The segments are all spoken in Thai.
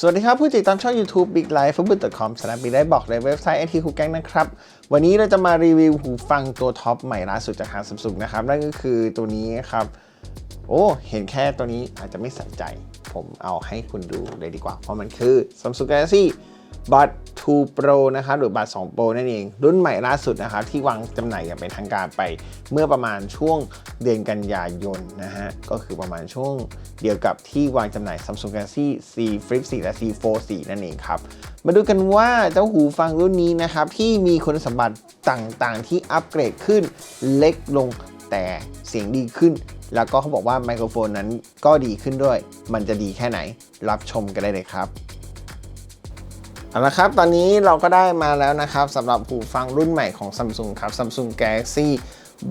สวัสดีครับ ผู้ติดตามช่อง YouTube Big Life f o o d c o m สนามบินได้บอกในเว็บไซต์ IT คูแกงนะครับ วันนี้เราจะมารีวิวหูฟังตัวท็อปใหม่ล่าสุดจากทาง Samsung นะครับ นั่นก็คือตัวนี้ครับ โอ้ เห็นแค่ตัวนี้อาจจะไม่สนใจ ผมเอาให้คุณดูเลยดีกว่า เพราะมันคือ Samsung Galaxy Buds 2 Pro นะครับหรือ Buds 2 Pro นั่นเอง รุ่นใหม่ล่าสุดนะครับที่วางจำหน่ายอย่างเป็นทางการไป เมื่อประมาณช่วงเดือนกันยายนนะฮะก็คือประมาณช่วงเดียวกับที่วางจำหน่าย Samsung Galaxy C Flip 4 และ C Fold 4นั่นเองครับ มาดูกันว่าเจ้าหูฟังรุ่นนี้นะครับที่มีคุณสมบัติต่างๆ ที่อัปเกรดขึ้นเล็กลงแต่เสียงดีขึ้น แล้วก็เขาบอกว่าไมโครโฟนนั้นก็ดีขึ้นด้วย มันจะดีแค่ไหนรับชมกันได้เลยครับ เอาละครับ ตอนนี้เราก็ได้มาแล้วนะครับสำหรับหูฟังรุ่นใหม่ของ Samsung ครับ Samsung Galaxy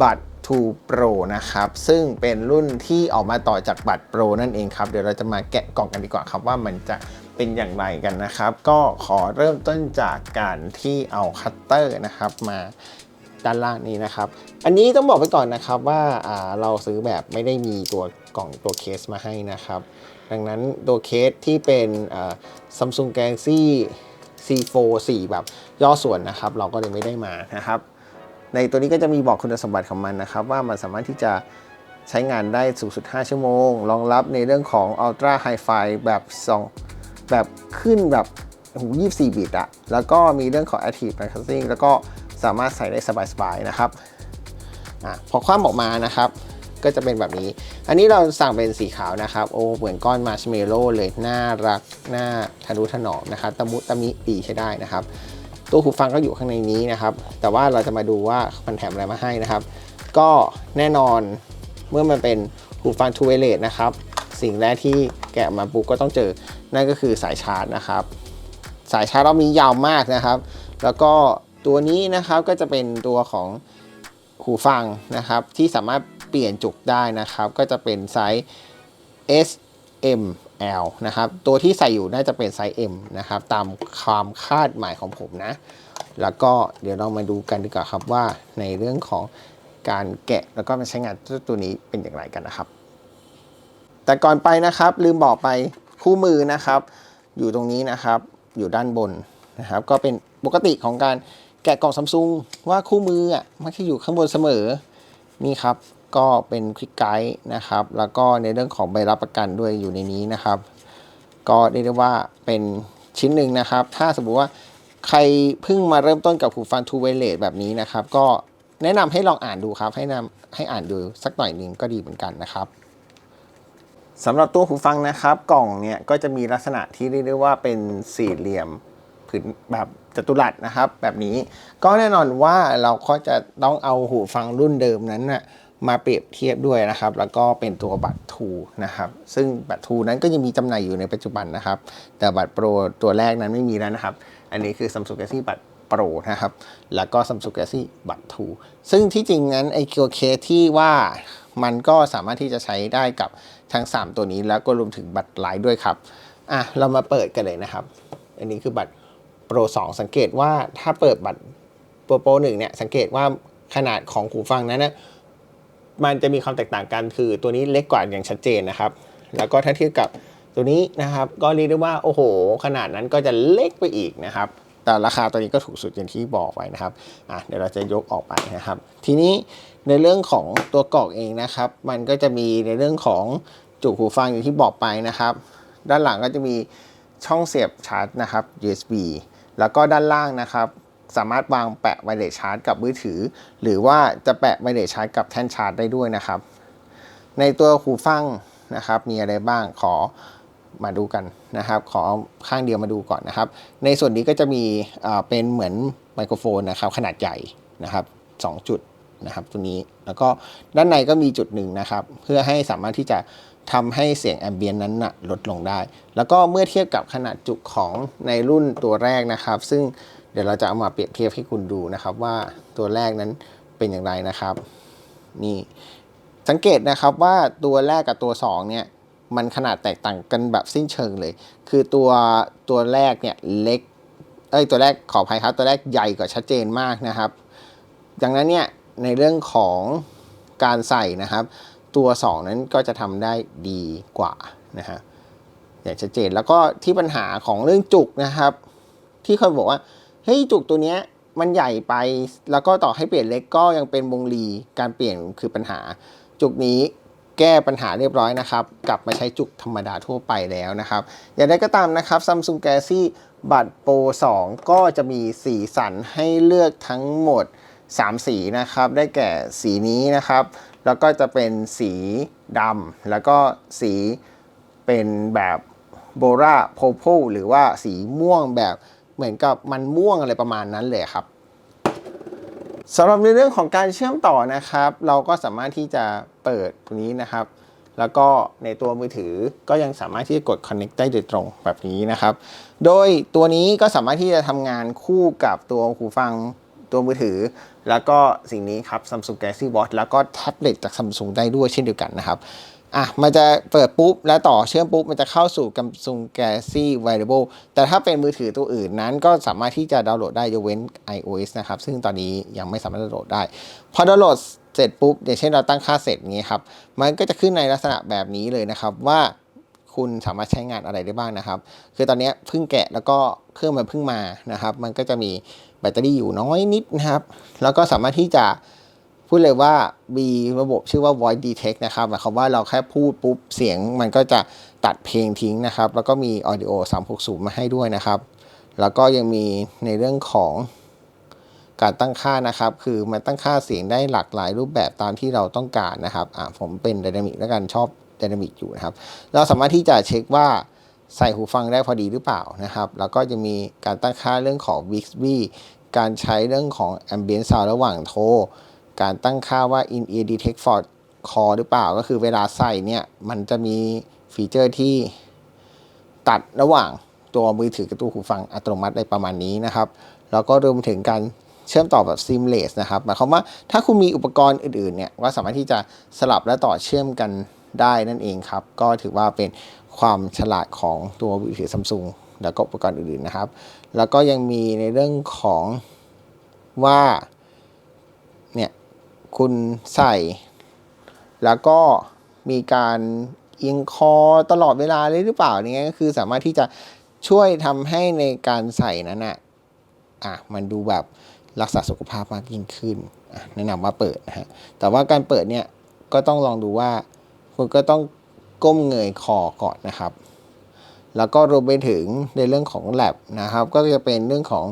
Bud 2 Pro นะครับ ซึ่งเป็นรุ่นที่ออกมาต่อจากบัตร Pro นั่นเองครับ เดี๋ยวเราจะมาแกะกล่องกันดีกว่าครับว่ามันจะเป็นอย่างไรกันนะครับ ก็ขอเริ่มต้นจากการที่เอาคัตเตอร์นะครับมาด้านล่างนี้นะครับ อันนี้ต้องบอกไปก่อนนะครับว่าเราซื้อแบบไม่ได้มีตัวกล่องตัวเคสมาให้นะครับ ดังนั้นตัวเคสที่เป็น Samsung Galaxy C4 4 แบบย่อส่วนนะครับ เราก็เลยไม่ได้มานะครับ ในตัวนี้ก็จะมีบอกคุณสมบัติของมันนะครับ ว่ามันสามารถที่จะใช้งานได้สูงสุด 5 ชั่วโมง รองรับในเรื่องของ Ultra Hi-Fi แบบ2แบบขึ้นแบบหู24 บิตอะแล้วก็มีเรื่องของ Active Broadcasting แล้วก็สามารถใส่ได้สบายๆนะครับอพอคว้ำออกมานะครับ ก็จะเป็นแบบนี้ อันนี้เราสั่งเป็นสีขาวนะครับ โอ้เหมือนก้อนมาร์ชเมลโล่เลยน่ารักน่าทะนุถนอมนะครับตะมุตะมิดีใช้ได้นะครับ ตัวหูฟังก็อยู่ข้างในนี้นะครับ แต่ว่าเราจะมาดูว่ามันแถมอะไรมาให้นะครับ ก็แน่นอนเมื่อมันเป็นหูฟังทูเวเลตนะครับสิ่งแรกที่แกะมาปุ๊บก็ต้องเจอนั่นก็คือสายชาร์จนะครับ สายชาร์จเรามียาวมากนะครับ แล้วก็ตัวนี้นะครับก็จะเป็นตัวของหูฟังนะครับที่สามารถ ปลี่ยนจุกได้นะครับ ก็จะเป็นไซส์ S M L นะครับ ตัวที่ใส่อยู่น่าจะเป็นไซส์ M นะครับ ตามความคาดหมายของผมนะ แล้วก็เดี๋ยวเรามาดูกันดีกว่าครับว่าในเรื่องของการแกะแล้วก็มาใช้งานตัวนี้เป็นอย่างไรกันนะครับ แต่ก่อนไปนะครับลืมบอกไปคู่มือนะครับ อยู่ตรงนี้นะครับอยู่ด้านบนนะครับ ก็เป็นปกติของการแกะกล่องซัมซุงว่าคู่มืออะมักจะอยู่ข้างบนเสมอนี่ครับ ก็เป็นคลิกไกด์นะครับ แล้วก็ในเรื่องของใบรับประกันด้วยอยู่ในนี้นะครับ ก็เรียกได้ว่าเป็นชิ้นหนึ่งนะครับ ถ้าสมมติว่าใครเพิ่งมาเริ่มต้นกับหูฟังทูเวเลตแบบนี้นะครับ ก็แนะนำให้ลองอ่านดูครับ ให้นำให้อ่านดูสักหน่อยหนึ่งก็ดีเหมือนกันนะครับสำหรับตัวหูฟังนะครับ กล่องเนี่ยก็จะมีลักษณะที่เรียกได้ว่าเป็นสี่เหลี่ยมผืนแบบจัตุรัสนะครับ แบบนี้ก็แน่นอนว่าเราก็จะต้องเอาหูฟังรุ่นเดิมนั้นนะ่ะ มาเปรียบเทียบด้วยนะครับ แล้วก็เป็นตัวบัตรทูนะครับ ซึ่งบัตรทูนั้นก็ยังมีจำหน่ายอยู่ในปัจจุบันนะครับ แต่บัตรโปรตัวแรกนั้นไม่มีแล้วนะครับ อันนี้คือ Samsung Galaxy บัตรโปรนะครับ แล้วก็ Samsung Galaxy บัตรทูซึ่งที่จริงนั้นไอคิวเคสที่ว่ามันก็สามารถที่จะใช้ได้กับทั้ง 3 ตัวนี้แล้วก็รวมถึงบัตรไลน์ด้วยครับอะเรามาเปิดกันเลยนะครับ อันนี้คือบัตรโปร 2 สังเกตว่าถ้าเปิดบัตรโปรโปรหนึ่งเนี่ยสังเกตว่าขนาดของหูฟังนั้นนะ มันจะมีความแตกต่างกันคือตัวนี้เล็กกว่าอย่างชัดเจนนะครับ แล้วก็ถ้าเทียบกับตัวนี้นะครับ ก็เรียกได้ว่าโอ้โห ขนาดนั้นก็จะเล็กไปอีกนะครับ แต่ราคาตัวนี้ก็ถูกสุดอย่างที่บอกไว้นะครับอะเดี๋ยวเราจะยกออกไปนะครับ ทีนี้ในเรื่องของตัวกล่องเองนะครับ มันก็จะมีในเรื่องของจุกหูฟังอย่างที่บอกไปนะครับ ด้านหลังก็จะมีช่องเสียบชาร์จนะครับ USB แล้วก็ด้านล่างนะครับ สามารถวางแปะไวเลสชาร์จกับมือถือ หรือว่าจะแปะไวเลสชาร์จกับแท่นชาร์จได้ด้วยนะครับ ในตัวหูฟังนะครับ มีอะไรบ้างขอมาดูกันนะครับ ขอข้างเดียวมาดูก่อนนะครับ ในส่วนนี้ก็จะมีเป็นเหมือนไมโครโฟนนะครับ ขนาดใหญ่นะครับ2จุดนะครับตัวนี้แล้วก็ด้านในก็มีจุดหนึ่งนะครับ เพื่อให้สามารถที่จะทำให้เสียงแอมเบียนนั้นนะลดลงได้ แล้วก็เมื่อเทียบกับขนาดจุของในรุ่นตัวแรกนะครับ ซึ่ง เดี๋ยวเราจะเอามาเปรียบเทียบให้คุณดูนะครับว่าตัวแรกนั้นเป็นอย่างไรนะครับนี่สังเกตนะครับว่าตัวแรกกับตัว 2 เนี่ยมันขนาดแตกต่างกันแบบสิ้นเชิงเลย คือตัวตัวแรกเนี่ยเล็กเอ้ยตัวแรกขออภัยครับ ตัวแรกใหญ่กว่าชัดเจนมากนะครับ ดังนั้นเนี่ยในเรื่องของการใส่นะครับ ตัว 2 นั้นก็จะทำได้ดีกว่านะฮะอย่างชัดเจนแล้วก็ที่ปัญหาของเรื่องจุกนะครับ ที่เขาบอกว่า เฮ้ยจุกตัวเนี้ยมันใหญ่ไปแล้วก็ต่อให้เปลี่ยนเล็กก็ยังเป็นวงลีการเปลี่ยนคือปัญหา จุกนี้แก้ปัญหาเรียบร้อยนะครับ กลับมาใช้จุกธรรมดาทั่วไปแล้วนะครับ อย่างไรก็ตามนะครับ Samsung Galaxy บัตรโปร2ก็จะมีสีสันให้เลือกทั้งหมด 3 สีนะครับ ได้แก่สีนี้นะครับ แล้วก็จะเป็นสีดำแล้วก็สีเป็นแบบโบราโพโพหรือว่าสีม่วงแบบ เหมือนกับมันม่วงอะไรประมาณนั้นเลยครับสำหรับในเรื่องของการเชื่อมต่อนะครับ เราก็สามารถที่จะเปิดตรงนี้นะครับ แล้วก็ในตัวมือถือก็ยังสามารถที่จะกด connect ได้โดยตรงแบบนี้นะครับ โดยตัวนี้ก็สามารถที่จะทำงานคู่กับตัวหูฟังตัวมือถือ แล้วก็สิ่งนี้ครับ Samsung Galaxy Watch แล้วก็แท็บเล็ตจาก Samsung ได้ด้วยเช่นเดียวกันนะครับ อะมันจะเปิดปุ๊บแล้วต่อเชื่อมปุ๊บ มันจะเข้าสู่ Samsung Galaxy Wearable แต่ถ้าเป็นมือถือตัวอื่นนั้น ก็สามารถที่จะดาวน์โหลดได้ยกเว้น iOS นะครับ ซึ่งตอนนี้ยังไม่สามารถดาวน์โหลดได้ พอดาวน์โหลดเสร็จปุ๊บอย่างเช่นเราตั้งค่าเสร็จอย่างนี้ครับ มันก็จะขึ้นในลักษณะแบบนี้เลยนะครับว่าคุณสามารถใช้งานอะไรได้บ้างนะครับ คือตอนนี้เพิ่งแกะแล้วก็เครื่องมันเพิ่งมานะครับ มันก็จะมีแบตเตอรี่อยู่น้อยนิดนะครับ แล้วก็สามารถที่จะ พูดเลยว่ามีระบบชื่อว่า voice detect นะครับหมายความว่าเราแค่พูดปุ๊บเสียง มันก็จะตัดเพลงทิ้งนะครับ แล้วก็มี audio 360 มาให้ด้วยนะครับ แล้วก็ยังมีในเรื่องของการตั้งค่านะครับ คือมันตั้งค่าเสียงได้หลากหลายรูปแบบตามที่เราต้องการนะครับอะผมเป็นไดนามิกแล้วกันชอบไดนามิกอยู่นะครับ เราสามารถที่จะเช็คว่าใส่หูฟังได้พอดีหรือเปล่านะครับ แล้วก็จะมีการตั้งค่าเรื่องของ Bixby การใช้เรื่องของ Ambient Sound ระหว่างโทร การตั้งค่าว่า in ear detect for call หรือเปล่าก็คือเวลาใส่เนี่ย มันจะมีฟีเจอร์ที่ตัดระหว่างตัวมือถือกับตัวหูฟังอัตโนมัติได้ประมาณนี้นะครับ แล้วก็รวมถึงการเชื่อมต่อแบบ seamless นะครับหมายความว่าถ้าคุณมีอุปกรณ์อื่นๆเนี่ยก็สามารถที่จะสลับและต่อเชื่อมกันได้นั่นเองครับ ก็ถือว่าเป็นความฉลาดของตัวมือถือ Samsung แล้วก็อุปกรณ์อื่นๆนะครับ แล้วก็ยังมีในเรื่องของว่า คุณใส่ แล้วก็มีการเอียงคอตลอดเวลาเลยหรือเปล่าเนี่ยก็คือสามารถที่จะช่วยทำให้ในการใส่นั้นอะอะมันดูแบบรักษาสุขภาพมากยิ่งขึ้นแนะนำว่าเปิดนะฮะแต่ว่าการเปิดเนี่ยก็ต้องลองดูว่าคุณก็ต้องก้มเงยคอก่อนนะครับ แล้วก็รวมไปถึงในเรื่องของแลบนะครับ ก็จะเป็นเรื่องของ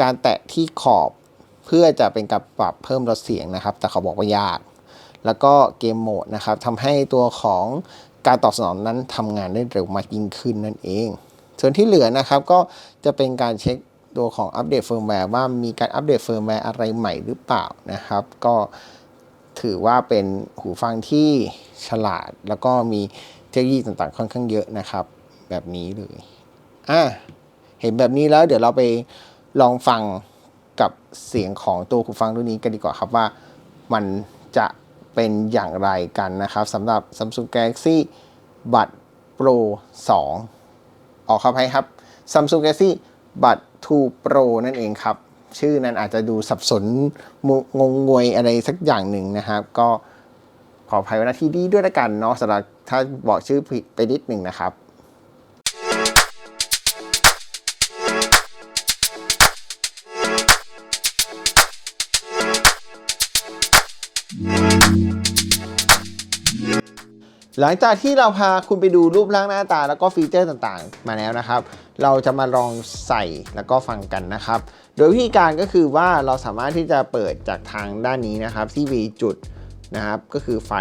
การแตะที่ขอบ เพื่อจะเป็นการปรับเพิ่มลดเสียงนะครับ แต่เขาบอกว่ายาก แล้วก็เกมโหมดนะครับทำให้ตัวของการตอบสนองนั้นทำงานได้เร็วมากยิ่งขึ้นนั่นเอง ส่วนที่เหลือนะครับก็จะเป็นการเช็คตัวของอัปเดตเฟิร์มแวร์ว่ามีการอัปเดตเฟิร์มแวร์อะไรใหม่หรือเปล่านะครับ ก็ถือว่าเป็นหูฟังที่ฉลาด แล้วก็มีเทคโนโลยีต่างๆ ค่อนข้างเยอะนะครับ แบบนี้เลยอะเห็นแบบนี้แล้วเดี๋ยวเราไปลองฟัง กับเสียงของตัวหูฟังรุ่นนี้กันดีกว่าครับว่ามันจะเป็นอย่างไรกันนะครับสำหรับ Samsung Galaxy Buds Pro 2 ออกครับให้ครับ Samsung Galaxy Buds 2 Pro นั่นเองครับ ชื่อนั้นอาจจะดูสับสนงงงวยอะไรสักอย่างหนึ่งนะครับ ก็ขออภัยไว้ณที่นี้ด้วยละกันเนาะสำหรับถ้าบอกชื่อผิดไปนิดหนึ่งนะครับ หลังจากที่เราพาคุณไปดูรูปร่างหน้าตาแล้วก็ฟีเจอร์ต่างๆ มาแล้วนะครับ เราจะมาลองใส่แล้วก็ฟังกันนะครับ โดยวิธีการก็คือว่าเราสามารถที่จะเปิดจากทางด้านนี้นะครับที่มีจุดนะครับก็คือไฟ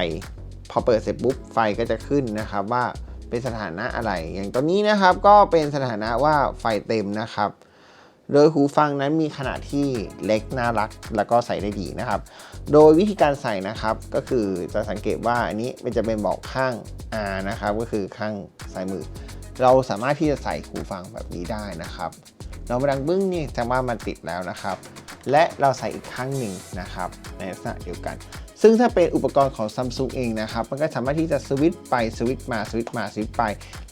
พอเปิดเสร็จปุ๊บไฟก็จะขึ้นนะครับว่าเป็นสถานะอะไร อย่างตอนนี้นะครับก็เป็นสถานะว่าไฟเต็มนะครับ โดยหูฟังนั้นมีขนาดที่เล็กน่ารักแล้วก็ใส่ได้ดีนะครับ โดยวิธีการใส่นะครับก็คือจะสังเกตว่าอันนี้มันจะเป็นบอกข้าง R นะครับก็คือข้างซ้ายมือ เราสามารถที่จะใส่หูฟังแบบนี้ได้นะครับเรามาดังบึ้งนี่แสดงว่ามันติดแล้วนะครับ และเราใส่อีกข้างหนึ่งนะครับในลักษณะเดียวกัน ซึ่งถ้าเป็นอุปกรณ์ของ Samsung เองนะครับ มันก็สามารถที่จะสวิตช์ไปสวิตช์มาสวิตช์มาสวิตช์ไป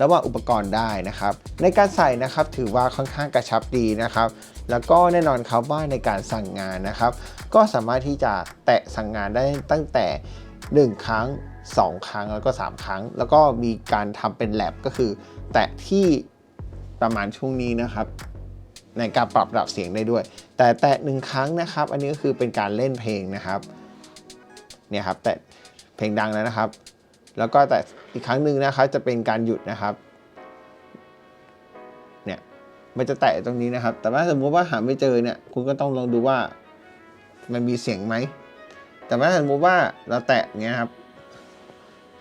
ระหว่างอุปกรณ์ได้นะครับ ในการใส่นะครับถือว่าค่อนข้างกระชับดีนะครับ แล้วก็แน่นอนครับว่าในการสั่งงานนะครับ ก็สามารถที่จะแตะสั่งงานได้ตั้งแต่ 1 ครั้ง 2 ครั้งแล้วก็ 3 ครั้ง แล้วก็มีการทำเป็นแลบก็คือ แตะที่ประมาณช่วงนี้นะครับในการปรับระดับเสียงได้ด้วย แต่แตะหนึ่งครั้งนะครับ อันนี้ก็คือเป็นการเล่นเพลงนะครับ เนี่ยครับ แตะเพลงดังแล้วนะครับ แล้วก็แต่อีกครั้งหนึ่งนะครับจะเป็นการหยุดนะครับ เนี่ยมันจะแตะตรงนี้นะครับ แต่ว่าสมมติว่าหาไม่เจอเนี่ยคุณก็ต้องลองดูว่ามันมีเสียงไหม แต่ว่าสมมติว่าเราแตะเงี้ยครับ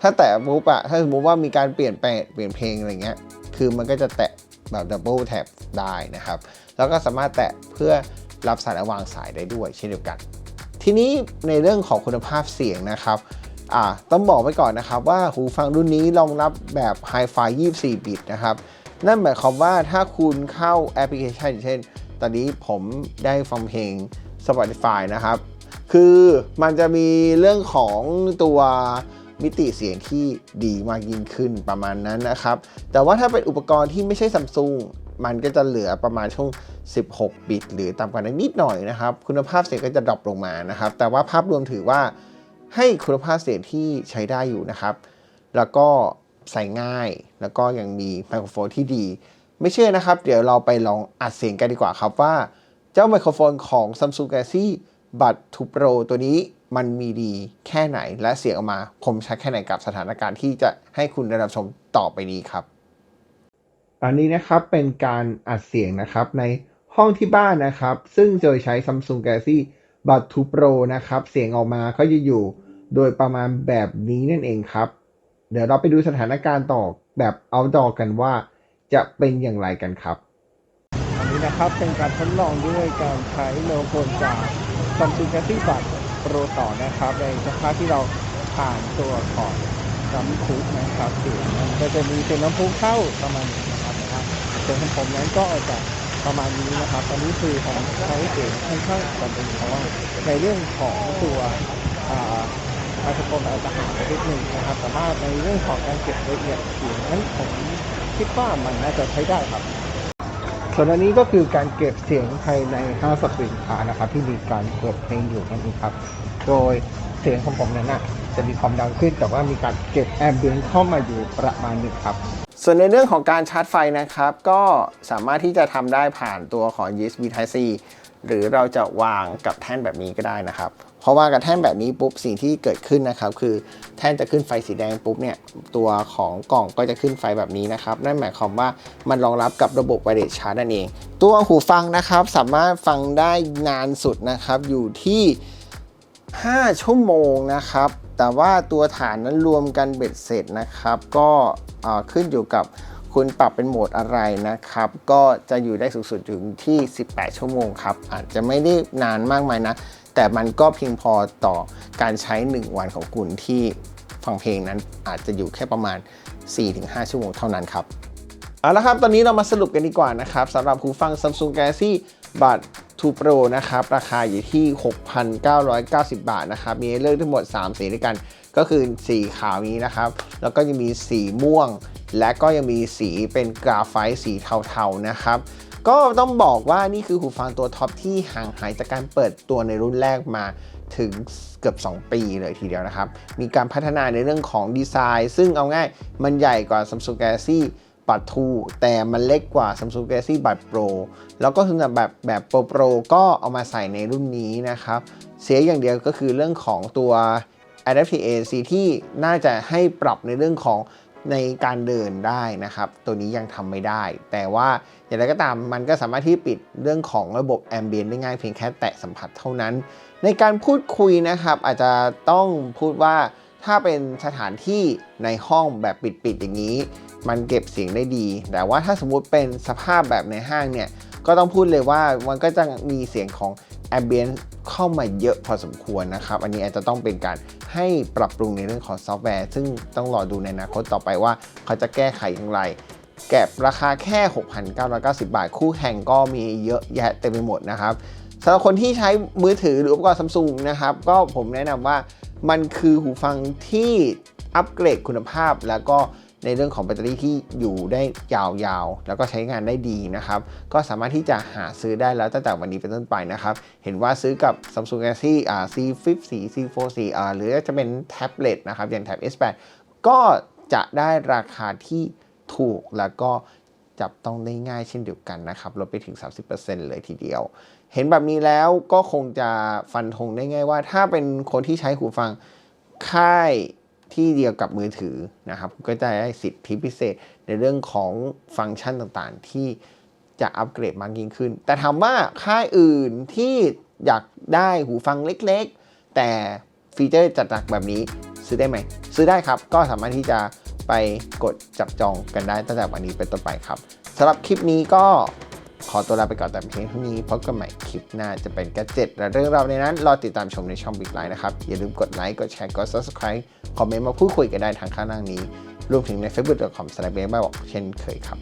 ถ้าแตะปุ๊บอะถ้าสมมติว่ามีการเปลี่ยนแปลงเปลี่ยนเพลงอะไรเงี้ย คือมันก็จะแตะแบบดับเบิลแท็บได้นะครับ แล้วก็สามารถแตะเพื่อรับสายและวางสายได้ด้วยเช่นเดียวกัน ทีนี้ในเรื่องของคุณภาพเสียงนะครับต้องบอกไว้ก่อนนะครับว่าหูฟังรุ่นนี้รองรับแบบ Hi-Fi 24 บิตนะครับ นั่นหมายความว่าถ้าคุณเข้าแอปพลิเคชันเช่น ตอนนี้ผมได้ฟังเพลง Spotify นะครับ คือมันจะมีเรื่องของตัวมิติเสียงที่ดีมากยิ่งขึ้นประมาณนั้นนะครับ แต่ว่าถ้าเป็นอุปกรณ์ที่ไม่ใช่ซัมซุง มันก็จะเหลือประมาณช่วง 16 บิต หรือต่ำกว่านั้นนิดหน่อยนะครับ คุณภาพเสียงก็จะดรอปลงมานะครับ แต่ว่าภาพรวมถือว่าให้คุณภาพเสียงที่ใช้ได้อยู่นะครับ แล้วก็ใส่ง่ายแล้วก็ยังมีไมโครโฟนที่ดี ไม่เชื่อนะครับ เดี๋ยวเราไปลองอัดเสียงกันดีกว่าครับว่า เจ้าไมโครโฟนของ Samsung Galaxy Buds 2 Pro ตัวนี้มันมีดีแค่ไหนและเสียงออกมาคมชัดแค่ไหนกับสถานการณ์ที่จะให้คุณได้รับชมต่อไปนี้ครับ อันนี้นะครับเป็นการอัดเสียงนะครับในห้องที่บ้านนะครับ ซึ่งโดยใช้ Samsung Galaxy Buds 2 Pro นะครับ เสียงออกมาก็จะอยู่โดยประมาณแบบนี้นั่นเองครับ เดี๋ยวเราไปดูสถานการณ์ต่อแบบ outdoor กันว่าจะเป็นอย่างไรกันครับ อันนี้นะครับเป็นการทดลองด้วยการใช้โลโฟนจาก Samsung Galaxy Buds Pro ต่อนะครับ ในสภาพที่เราผ่านตัวของน้ำพุนะครับเสียงมันก็จะมีเสียงน้ำพุเข้าประมาณนี้ นะครับนของผมนั้นก็จะประมาณนี้นะครับตอนนี้คือผมใช้เสียงค่อนข้างจำเป็นเพราะว่าในเรื่องของตัวอาไมโครโฟนอาจจะหางไปนิดนึงนะครับแต่ว่าในเรื่องของการเก็บรายละเอียดเสียงนั้นผมคิดว่ามันน่าจะใช้ได้ครับ ส่วนอันนี้ก็คือการเก็บเสียงภายในห้างสรรพสินค้านะครับ ที่มีการเปิดเพลงอยู่นั่นเองครับ โดยเสียงของผมนั้นนะ จะมีความดังขึ้น แต่ว่ามีการเก็บแอมเบียนเข้ามาอยู่ประมาณนึงครับส่วนในเรื่องของการชาร์จไฟนะครับ ก็สามารถที่จะทำได้ผ่านตัวของ USB Type C หรือเราจะวางกับแท่นแบบนี้ก็ได้นะครับเพราะว่ากับแท่นแบบนี้ปุ๊บสิ่งที่เกิดขึ้นนะครับ คือแท่นจะขึ้นไฟสีแดงปุ๊บเนี่ยตัวของกล่องก็จะขึ้นไฟแบบนี้นะครับ นั่นหมายความว่ามันรองรับกับระบบไวเลสชาร์จนั่นเอง ตัวหูฟังนะครับสามารถฟังได้นานสุดนะครับอยู่ที่ 5 ชั่วโมงนะครับ แต่ว่าตัวฐานนั้นรวมกันเบ็ดเสร็จนะครับ ก็ขึ้นอยู่กับคุณปรับเป็นโหมดอะไรนะครับ ก็จะอยู่ได้สูงสุดถึงที่ 18 ชั่วโมงครับ อาจจะไม่ได้นานมากมายนะ แต่มันก็เพียงพอต่อการใช้ 1 วันของคุณที่ฟังเพลงนั้นอาจจะอยู่แค่ประมาณ 4-5 ชั่วโมงเท่านั้นครับ เอาละครับ ตอนนี้เรามาสรุปกันดีกว่านะครับสำหรับหูฟัง Samsung Galaxy Buds 2 Pro นะครับ ราคาอยู่ที่ 6,990 บาทนะครับ มีให้เลือกทั้งหมด 3 สีด้วยกัน ก็คือสีขาวนี้นะครับ แล้วก็ยังมีสีม่วง และก็ยังมีสีเป็นกราไฟต์สีเทาๆนะครับก็ต้องบอกว่านี่คือหูฟังตัวท็อปที่ห่างหายจากการเปิดตัวในรุ่นแรกมาถึงเกือบ 2 ปีเลยทีเดียวนะครับ มีการพัฒนาในเรื่องของดีไซน์ ซึ่งเอาง่ายมันใหญ่กว่า Samsung Galaxy บัตร2แต่มันเล็กกว่า Samsung Galaxy Buds Pro แล้วก็สำหรับแบบแบบ Pro Pro ก็เอามาใส่ในรุ่นนี้นะครับ เสียอย่างเดียวก็คือเรื่องของตัว Adaptive ANC ที่น่าจะให้ปรับในเรื่องของในการเดินได้นะครับ ตัวนี้ยังทำไม่ได้ แต่ว่าอย่างไรก็ตามมันก็สามารถที่ปิดเรื่องของระบบ Ambient ได้ง่ายเพียงแค่แตะสัมผัสเท่านั้น ในการพูดคุยนะครับ อาจจะต้องพูดว่าถ้าเป็นสถานที่ในห้องแบบปิดๆอย่างนี้ มันเก็บเสียงได้ดี แต่ว่าถ้าสมมุติเป็นสภาพแบบในห้างเนี่ย ก็ต้องพูดเลยว่ามันก็จะมีเสียงของ Ambient เข้ามาเยอะพอสมควรนะครับ อันนี้อาจจะต้องเป็นการให้ปรับปรุงในเรื่องของซอฟต์แวร์ ซึ่งต้องรอดูในอนาคตต่อไปว่าเขาจะแก้ไขอย่างไร แก็บราคาแค่ 6,990 บาท คู่แข่งก็มีเยอะแยะเต็มไปหมดนะครับสำหรับคนที่ใช้มือถือหรืออุปกรณ์ซัมซุงนะครับ ก็ผมแนะนำว่ามันคือหูฟังที่อัปเกรดคุณภาพแล้วก็ ในเรื่องของแบตเตอรี่ที่อยู่ได้ยาวๆ แล้วก็ใช้งานได้ดีนะครับ ก็สามารถที่จะหาซื้อได้แล้วตั้งแต่วันนี้เป็นต้นไปนะครับ เห็นว่าซื้อกับ Samsung Galaxy อ่า C Flip 4 C Fold 4อ่าหรือจะเป็นแท็บเล็ตนะครับอย่างแท็บ S8 ก็จะได้ราคาที่ถูกแล้วก็จับต้องได้ง่ายเช่นเดียวกันนะครับลดไปถึง 30%เลยทีเดียว เห็นแบบนี้แล้วก็คงจะฟันธงได้ง่ายว่า ถ้าเป็นคนที่ใช้หูฟังค่าย ที่เดียวกับมือถือนะครับ ก็จะได้สิทธิพิเศษในเรื่องของฟังก์ชันต่างๆ ที่จะอัปเกรดมากยิ่งขึ้น แต่ถามว่าค่ายอื่นที่อยากได้หูฟังเล็กๆ แต่ฟีเจอร์จัดหนักแบบนี้ซื้อได้ไหม ซื้อได้ครับ ก็สามารถที่จะไปกดจับจองกันได้ตั้งแต่วันนี้เป็นต้นไปครับสำหรับคลิปนี้ก็ ขอตัวลาไปก่อนแต่เพียงเท่านี้พบกันใหม่คลิปหน้าจะเป็นแกดเจ็ตและเรื่องราวในนั้น รอติดตามชมในช่องบิ๊กไลน์นะครับ อย่าลืมกดไลค์กดแชร์กด Subscribe คอมเมนต์มาพูดคุยกันได้ทางข้างล่างนี้ รวมถึงใน facebook.com/bb บอกเช่นเคยครับ